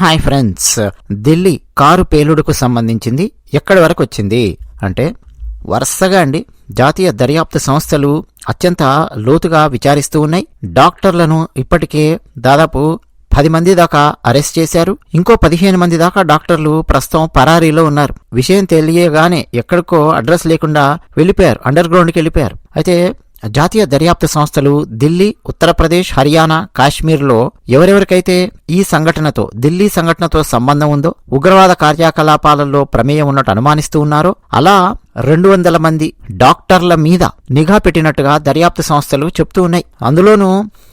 Hi friends Delhi car పేలుడుకు సంబంధించింది ఎక్కడి వరకు వచ్చింది? అంటే వరుసగా అండి జాతీయ దర్యాప్తు సంస్థలు అత్యంత లోతుగా విచారిస్తూ ఉన్నాయి. డాక్టర్లను ఇప్పటికే దాదాపు పది మంది దాకా అరెస్ట్ చేశారు. ఇంకో పదిహేను మంది దాకా డాక్టర్లు ప్రస్తుతం పరారీలో ఉన్నారు. విషయం తెలియగానే ఎక్కడికో అడ్రస్ లేకుండా వెళ్ళిపోయారు. అండర్ గ్రౌండ్కి వెళ్ళిపోయారు. అయితే జాతీయ దర్యాప్తు సంస్థలు ఢిల్లీ ఉత్తరప్రదేశ్ హర్యానా కాశ్మీర్లో ఎవరెవరికైతే ఈ సంఘటనతో ఢిల్లీ సంఘటనతో సంబంధం ఉందో ఉగ్రవాద కార్యకలాపాలలో ప్రమేయం ఉన్నట్టు అనుమానిస్తూ ఉన్నారో అలా రెండు వందల మంది డాక్టర్ల మీద నిఘా పెట్టినట్టుగా దర్యాప్తు సంస్థలు చెప్తూ ఉన్నాయి. అందులోనూ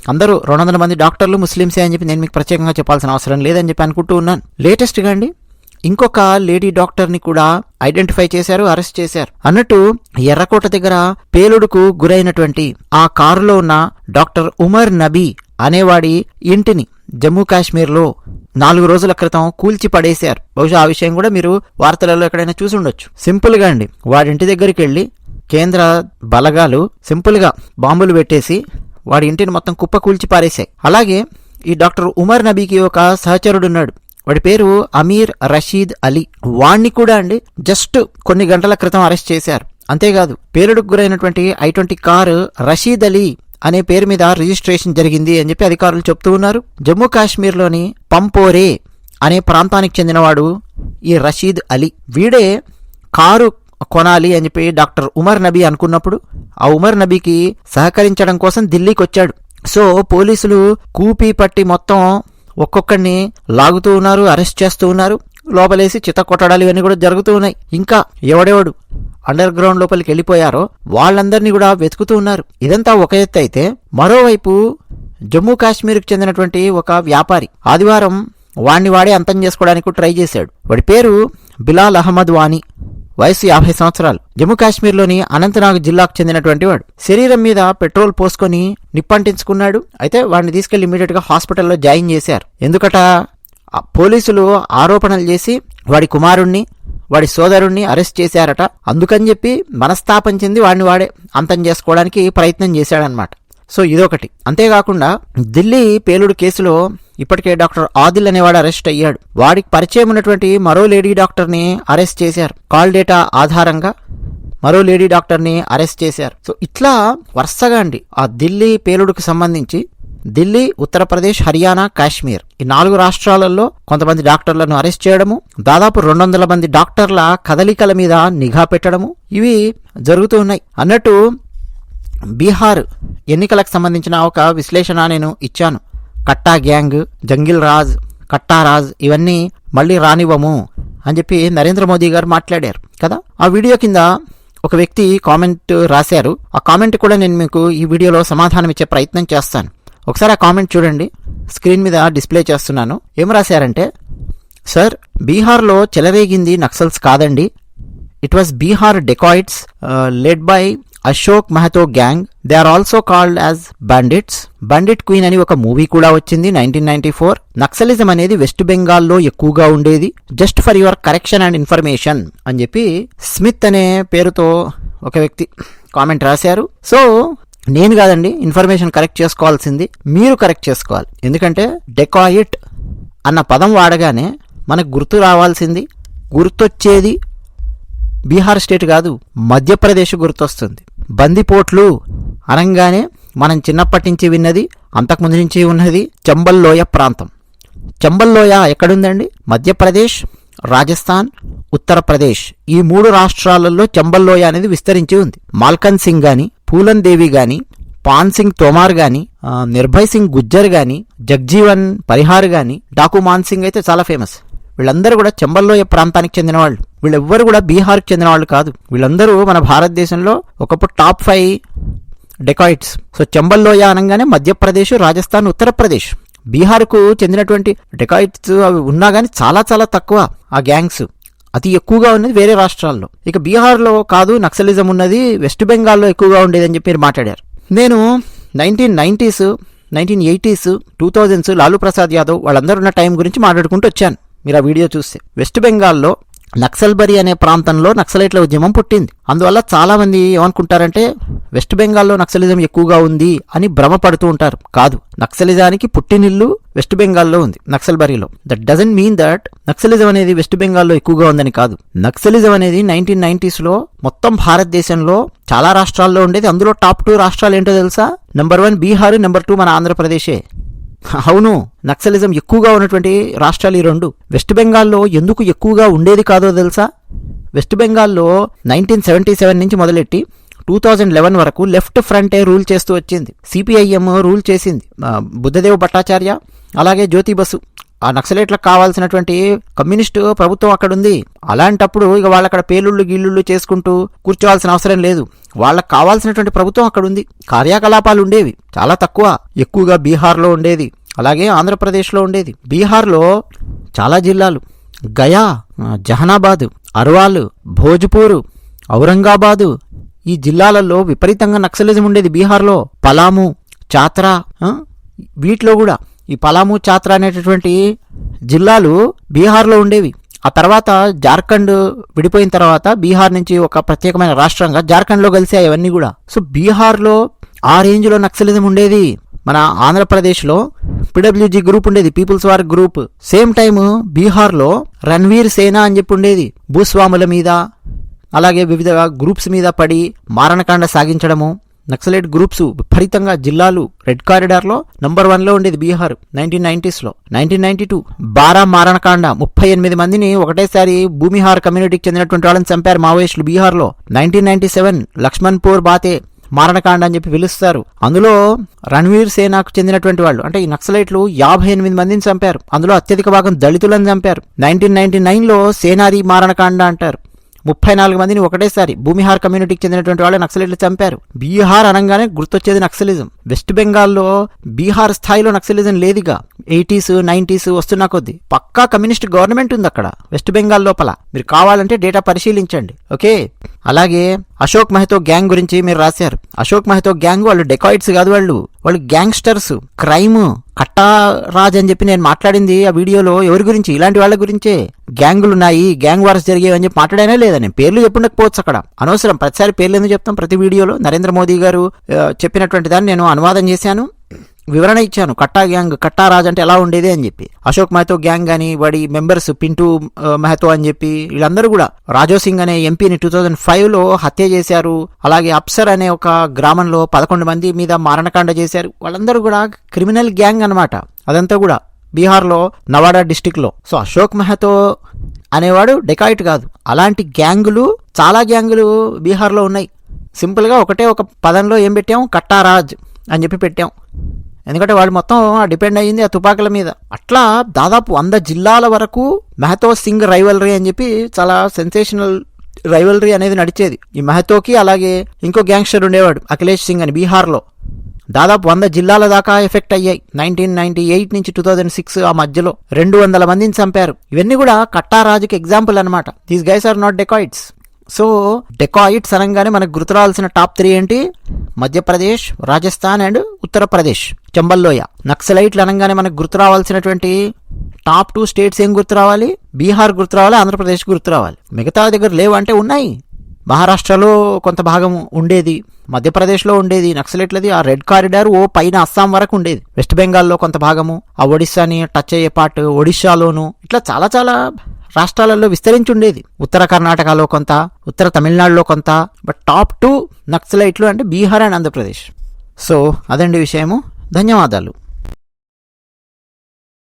అందరూ రెండు వందల మంది డాక్టర్లు ముస్లింసే అని చెప్పి నేను మీకు ప్రత్యేకంగా చెప్పాల్సిన అవసరం లేదని చెప్పి అనుకుంటూ ఉన్నాను. లేటెస్ట్గా అండి ఇంకొక లేడీ డాక్టర్ని కూడా ఐడెంటిఫై చేశారు అరెస్ట్ చేశారు. అన్నట్టు ఎర్రకోట దగ్గర పేలుడుకు గురైనటువంటి ఆ కారులో ఉన్న డాక్టర్ ఉమర్ నబీ అనేవాడి ఇంటిని జమ్మూ కాశ్మీర్లో నాలుగు రోజుల క్రితం కూల్చి పడేశారు. బహుశా ఆ విషయం కూడా మీరు వార్తలలో ఎక్కడైనా చూసి ఉండొచ్చు. సింపుల్గా అండి వాడి ఇంటి దగ్గరికి వెళ్ళి కేంద్ర బలగాలు సింపుల్గా బాంబులు పెట్టేసి వాడి ఇంటిని మొత్తం కుప్ప కూల్చి పారేశాయి. అలాగే ఈ డాక్టర్ ఉమర్ నబీకి ఒక సహచరుడున్నాడు వాడి పేరు అమీర్ రషీద్ అలీ. వాణ్ణి కూడా అండి జస్ట్ కొన్ని గంటల క్రితం అరెస్ట్ చేశారు. అంతేకాదు పేలుడుకు గురైనటువంటి I twenty car Rashid Ali అనే పేరు మీద రిజిస్ట్రేషన్ జరిగింది అని చెప్పి అధికారులు చెప్తూ ఉన్నారు. జమ్మూ కాశ్మీర్లోని పంపోరే అనే ప్రాంతానికి చెందినవాడు ఈ రషీద్ అలీ. వీడే కారు కొనాలి అని చెప్పి డాక్టర్ ఉమర్ నబీ అనుకున్నప్పుడు ఆ ఉమర్ నబీకి సహకరించడం కోసం ఢిల్లీకి వచ్చాడు సో పోలీసులు కూపీ పట్టి మొత్తం ఒక్కొక్కడిని లాగుతూ ఉన్నారు అరెస్ట్ చేస్తూ ఉన్నారు. లోపలేసి చిత్త కొట్టడాలు ఇవన్నీ కూడా జరుగుతూ ఉన్నాయి. ఇంకా ఎవడెవడు అండర్ గ్రౌండ్ లోపలికి వెళ్ళిపోయారో వాళ్ళందరినీ కూడా వెతుకుతూ ఉన్నారు. ఇదంతా ఒక ఎత్తు అయితే మరోవైపు జమ్మూ కాశ్మీర్కి చెందినటువంటి ఒక వ్యాపారి ఆదివారం వాణ్ణి వాడే అంతం చేసుకోవడానికి ట్రై చేశాడు. వాడి పేరు బిలాల్ అహ్మద్ వానీ వయసు యాభై సంవత్సరాలు. జమ్మూ కాశ్మీర్లోని అనంతనాగ్ జిల్లాకు చెందినటువంటి వాడు. శరీరం మీద పెట్రోల్ పోసుకొని నిప్పంటించుకున్నాడు. అయితే వాడిని తీసుకెళ్ళి ఇమీడియట్గా హాస్పిటల్లో జాయిన్ చేశారు. ఎందుకట? పోలీసులు ఆరోపణలు చేసి వాడి కుమారుణ్ణి వాడి సోదరుణ్ణి అరెస్ట్ చేశారట. అందుకని చెప్పి మనస్తాపం చెంది వాడిని వాడే అంతం చేసుకోవడానికి ప్రయత్నం చేశాడనమాట సో ఇదొకటి. అంతేకాకుండా ఢిల్లీ పేలుడు కేసులో ఇప్పటికే డాక్టర్ ఆదిల్ అనేవాడు అరెస్ట్ అయ్యాడు. వాడికి పరిచయం ఉన్నటువంటి మరో లేడీ డాక్టర్ని అరెస్ట్ చేశారు. కాల్ డేటా ఆధారంగా మరో లేడీ డాక్టర్ని అరెస్ట్ చేశారు. సో ఇట్లా వరుసగా అండి. ఆ ఢిల్లీ పేలుడుకు సంబంధించి ఢిల్లీ ఉత్తరప్రదేశ్ హర్యానా కాశ్మీర్ ఈ నాలుగు రాష్ట్రాలలో కొంతమంది డాక్టర్లను అరెస్ట్ చేయడము దాదాపు రెండు వందల మంది డాక్టర్ల కదలికల మీద నిఘా పెట్టడము ఇవి జరుగుతూ ఉన్నాయి. అన్నట్టు బీహార్ ఎన్నికలకు సంబంధించిన ఒక విశ్లేషణ నేను ఇచ్చాను. కట్టా గ్యాంగ్ జంగిల్ రాజ్ కట్టా రాజ్ ఇవన్నీ మళ్ళీ రానివ్వము అని చెప్పి నరేంద్ర మోదీ గారు మాట్లాడారు కదా. ఆ వీడియో కింద ఒక వ్యక్తి కామెంట్ రాశారు. ఆ కామెంట్ కూడా నేను మీకు ఈ వీడియోలో సమాధానం ఇచ్చే ప్రయత్నం చేస్తాను. ఒకసారి ఆ కామెంట్ చూడండి. స్క్రీన్ మీద డిస్ప్లే చేస్తున్నాను. ఏం రాశారంటే సార్ బీహార్లో చెలరేగింది నక్సల్స్ కాదండి. It was Bihar dacoits led by Ashok Mahato gang they are also called as bandits. Bandit queen అని ఒక మూవీ కూడా వచ్చింది నైన్టీన్ నైన్టీ ఫోర్. నక్సలిజం అనేది వెస్ట్ బెంగాల్లో ఎక్కువగా ఉండేది. Just for your correction and information అని చెప్పి స్మిత్ అనే పేరుతో ఒక వ్యక్తి కామెంట్ రాశారు. సో నేను కాదండి ఇన్ఫర్మేషన్ కరెక్ట్ చేసుకోవాల్సింది. మీరు కరెక్ట్ చేసుకోవాలి. ఎందుకంటే డెకాయిట్ అన్న పదం వాడగానే మనకు గుర్తు రావాల్సింది గుర్తొచ్చేది బీహార్ స్టేట్ కాదు మధ్యప్రదేశ్ గుర్తొస్తుంది. బందిపోట్లు అనగానే మనం చిన్నప్పటి నుంచి విన్నది అంతకుముందు నుంచి ఉన్నది చంబల్లోయ ప్రాంతం. చంబల్లోయ ఎక్కడుందండి? మధ్యప్రదేశ్ రాజస్థాన్ ఉత్తరప్రదేశ్. ఈ మూడు రాష్ట్రాలలో చంబల్లోయ అనేది విస్తరించి ఉంది. మాల్కన్ సింగ్ గాని పూలన్ దేవి గాని పాన్ సింగ్ తోమార్ గాని నిర్భయ్ సింగ్ గుజ్జర్ గాని జగ్జీవన్ పరిహార్ గాని డాకు మాన్ సింగ్ అయితే చాలా ఫేమస్ వీళ్ళందరూ కూడా చెంబల్లోయ ప్రాంతానికి చెందిన వాళ్ళు. వీళ్ళెవ్వరు కూడా బీహార్కి చెందిన వాళ్ళు కాదు. వీళ్ళందరూ మన భారతదేశంలో ఒకప్పుడు టాప్ ఫైవ్ డెకాయిట్స్ సో చంబల్లోయ అనగానే మధ్యప్రదేశ్ రాజస్థాన్ ఉత్తరప్రదేశ్. బీహార్కు చెందినటువంటి డెకాయిట్స్ అవి ఉన్నా కానీ చాలా చాలా తక్కువ ఆ గ్యాంగ్స్. అతి ఎక్కువగా ఉన్నది వేరే రాష్ట్రాల్లో. ఇక బీహార్లో కాదు నక్సలిజం ఉన్నది వెస్ట్ బెంగాల్లో ఎక్కువగా ఉండేదని చెప్పి మీరు మాట్లాడారు. నేను nineteen nineties nineteen eighties two thousands Lalu Prasad Yadav వాళ్ళందరూ ఉన్న టైం గురించి మాట్లాడుకుంటూ వచ్చాను. మీరు ఆ వీడియో చూస్తే. వెస్ట్ బెంగాల్లో నక్సల్బరి అనే ప్రాంతంలో నక్సలైట్ల ఉద్యమం పుట్టింది. అందువల్ల చాలామంది ఏమనుకుంటారంటే వెస్ట్ బెంగాల్లో నక్సలిజం ఎక్కువగా ఉంది అని భ్రమపడుతూ ఉంటారు. కాదు నక్సలిజానికి పుట్టినిల్లు వెస్ట్ బెంగాల్లో ఉంది నక్సల్బరీలో. That doesn't mean that Naxalism అనేది వెస్ట్ బెంగాల్లో ఎక్కువగా ఉందని కాదు. నక్సలిజం అనేది నైన్టీన్ నైన్టీస్లో మొత్తం భారతదేశంలో చాలా రాష్ట్రాల్లో ఉండేది. అందులో టాప్ టూ రాష్ట్రాలు ఏంటో తెలుసా? Number one Bihar number two మన ఆంధ్రప్రదేశే. అవును నక్సలిజం ఎక్కువగా ఉన్నటువంటి రాష్ట్రాలు ఈ రెండు. వెస్ట్ బెంగాల్లో ఎందుకు ఎక్కువగా ఉండేది కాదో తెలుసా? వెస్ట్ బెంగాల్లో నైన్టీన్ సెవెంటీ సెవెన్ నుంచి మొదలెట్టి టూ థౌజండ్ లెవెన్ వరకు లెఫ్ట్ ఫ్రంటే రూల్ చేస్తూ వచ్చింది. సిపిఐఎం రూల్ చేసింది. బుద్ధదేవ్ భట్టాచార్య అలాగే జ్యోతి బసు. ఆ నక్సలైట్లకు కావాల్సినటువంటి కమ్యూనిస్టు ప్రభుత్వం అక్కడ ఉంది అలాంటప్పుడు ఇక వాళ్ళు అక్కడ పేలుళ్ళు గీళ్ళుళ్ళు చేసుకుంటూ కూర్చోవాల్సిన అవసరం లేదు. వాళ్ళకి కావాల్సినటువంటి ప్రభుత్వం అక్కడ ఉంది కార్యకలాపాలు ఉండేవి. చాలా తక్కువ. ఎక్కువగా బీహార్లో ఉండేది. అలాగే ఆంధ్రప్రదేశ్లో ఉండేది. బీహార్లో చాలా జిల్లాలు. గయా జహనాబాదు అర్వాల్ భోజ్పూర్ ఔరంగాబాదు ఈ జిల్లాలలో విపరీతంగా నక్సలిజం ఉండేది బీహార్లో. పలాము చాత్రా వీటిలో కూడా. ఈ పలాము చాత్రా అనేటటువంటి జిల్లాలు బీహార్లో ఉండేవి. ఆ తర్వాత జార్ఖండ్ విడిపోయిన తర్వాత బీహార్ నుంచి ఒక ప్రత్యేకమైన రాష్ట్రంగా జార్ఖండ్లో కలిసాయి అవన్నీ కూడా. సో బీహార్లో ఆ రేంజ్లో నక్సలిజం ఉండేది. మన ఆంధ్రప్రదేశ్లో పిడబ్ల్యూజీ గ్రూప్ ఉండేది peoples war group. Same time బీహార్లో రణ్వీర్ సేన అని చెప్పి ఉండేది. భూస్వాముల మీద అలాగే వివిధ గ్రూప్స్ మీద పడి మారణకాండ సాగించడము. నక్సలైట్ గ్రూప్స్ విపరీతంగా జిల్లాలు రెడ్ కారిడార్లో నంబర్ వన్లో ఉండేది బీహార్ నైన్టీన్ నైన్టీస్లో. నైన్టీన్ నైన్టీ టూ బారా మారణకాండ ముప్పై ఎనిమిది మందిని ఒకటేసారి భూమిహార్ కమ్యూనిటీకి చెందినటువంటి వాళ్ళని చంపారు మావోయిస్టులు బీహార్లో. Nineteen ninety seven Laxmanpur Bathe మారణకాండ అని చెప్పి పిలుస్తారు. అందులో రణ్వీర్ సేనాకు చెందినటువంటి వాళ్ళు అంటే ఈ నక్సలైట్లు యాభై ఎనిమిది మందిని చంపారు. అందులో అత్యధిక భాగం దళితులను చంపారు. నైన్టీన్ నైన్టీ నైన్లో సేనాది మారణకాండ అంటారు. ముప్పై నాలుగు మందిని ఒకటేసారి భూమిహార్ కమ్యూనిటీకి చెందినటువంటి వాళ్ళు నక్సలైట్లు చంపారు. బీహార్ అనగానే గుర్తొచ్చేది నక్సలిజం. వెస్ట్ బెంగాల్లో బీహార్ స్థాయిలో నక్సలిజం లేదుగా. ఎయిటీస్ నైన్టీస్ వస్తున్న కొద్దీ పక్కా కమ్యూనిస్ట్ గవర్నమెంట్ ఉంది అక్కడ వెస్ట్ బెంగాల్ లోపల. మీరు కావాలంటే డేటా పరిశీలించండి. ఓకే? అలాగే అశోక్ మెహతో గ్యాంగ్ గురించి మీరు రాశారు. అశోక్ మెహతో గ్యాంగ్ వాళ్ళు డెకాయిట్స్ కాదు వాళ్ళు. వాళ్ళు గ్యాంగ్స్టర్స్. క్రైమ్. కట్టా రాజ్ అని చెప్పి నేను మాట్లాడింది ఆ వీడియోలో. ఎవరి గురించి? ఇలాంటి వాళ్ళ గురించే. గ్యాంగులు ఉన్నాయి గ్యాంగ్ వార్స్ జరిగేవి అని చెప్పి మాట్లాడనే లేదా? నేను పేర్లు చెప్పుండకపోవచ్చు అక్కడ. అనవసరం. ప్రతిసారి పేర్లు ఎందుకు చెప్తాం? ప్రతి వీడియోలో నరేంద్ర మోదీ గారు చెప్పినటువంటి దాన్ని నేను అనువాదం చేశాను. వివరణ ఇచ్చాను. కట్టా గ్యాంగ్ కట్టా రాజ్ అంటే ఎలా ఉండేది అని చెప్పి. అశోక్ మహతో గ్యాంగ్ అని వాడి మెంబర్స్ పింటూ మహతో మెహతో అని చెప్పి వీళ్ళందరూ కూడా. రాజో సింగ్ అనే ఎంపీని టూ థౌజండ్ ఫైవ్లో హత్య చేశారు. అలాగే అప్సర్ అనే ఒక గ్రామంలో పదకొండు మంది మీద మారణకాండ చేశారు. వాళ్ళందరూ కూడా క్రిమినల్ గ్యాంగ్ అన్నమాట. అదంతా కూడా బీహార్లో నవాడా డిస్టిక్లో. సో అశోక్ మెహతో అనేవాడు డెకాయిట్ కాదు. అలాంటి గ్యాంగులు చాలా గ్యాంగులు బీహార్లో ఉన్నాయి. సింపుల్గా ఒకటే ఒక పదంలో ఏం పెట్టాం? కట్టారాజ్ అని చెప్పి పెట్టాం. ఎందుకంటే వాళ్ళు మొత్తం డిపెండ్ అయ్యింది ఆ తుపాకుల మీద. అట్లా దాదాపు వంద జిల్లాల వరకు మెహతో సింగ్ రైవలరీ అని చెప్పి చాలా సెన్సేషనల్ రైవలరీ అనేది నడిచేది. ఈ మెహతోకి అలాగే ఇంకో గ్యాంగ్స్టర్ ఉండేవాడు అఖిలేష్ సింగ్ అని బీహార్లో. దాదాపు వంద జిల్లాల దాకా ఎఫెక్ట్ అయ్యాయి. నైన్టీన్ నైన్టీ ఎయిట్ నుంచి టూ థౌజండ్ సిక్స్ ఆ మధ్యలో రెండు వందల మందిని చంపారు. ఇవన్నీ కూడా కట్టారాజుకి ఎగ్జాంపుల్ అనమాట these guys are not dacoits so dacoits అనగానే మనకు గుర్తురావాల్సిన టాప్ త్రీ ఏంటి? మధ్యప్రదేశ్ రాజస్థాన్ అండ్ ఉత్తరప్రదేశ్. చంబల్లోయ. నక్సలైట్లు అనగానే మనకు గుర్తు రావాల్సినటువంటి టాప్ టూ స్టేట్స్ ఏం గుర్తు రావాలి? బీహార్ గుర్తు రావాలి ఆంధ్రప్రదేశ్ గుర్తు రావాలి. మిగతా దగ్గర లేవు అంటే ఉన్నాయి. మహారాష్ట్రలో కొంత భాగం ఉండేది మధ్యప్రదేశ్లో ఉండేది నక్సలైట్లది ఆ రెడ్ కారిడార్ ఓ పైన అస్సాం వరకు ఉండేది. వెస్ట్ బెంగాల్లో కొంత భాగము ఆ ఒడిశాని టచ్ అయ్యే పార్ట్ ఒడిశాలోను ఇట్లా చాలా చాలా రాష్ట్రాలలో విస్తరించి ఉండేది. ఉత్తర కర్ణాటకలో కొంత ఉత్తర తమిళనాడులో కొంత బట్ టాప్ టూ నక్సలైట్లు అంటే బీహార్ అండ్ ఆంధ్రప్రదేశ్. సో అదండి విషయము. ధన్యవాదాలు.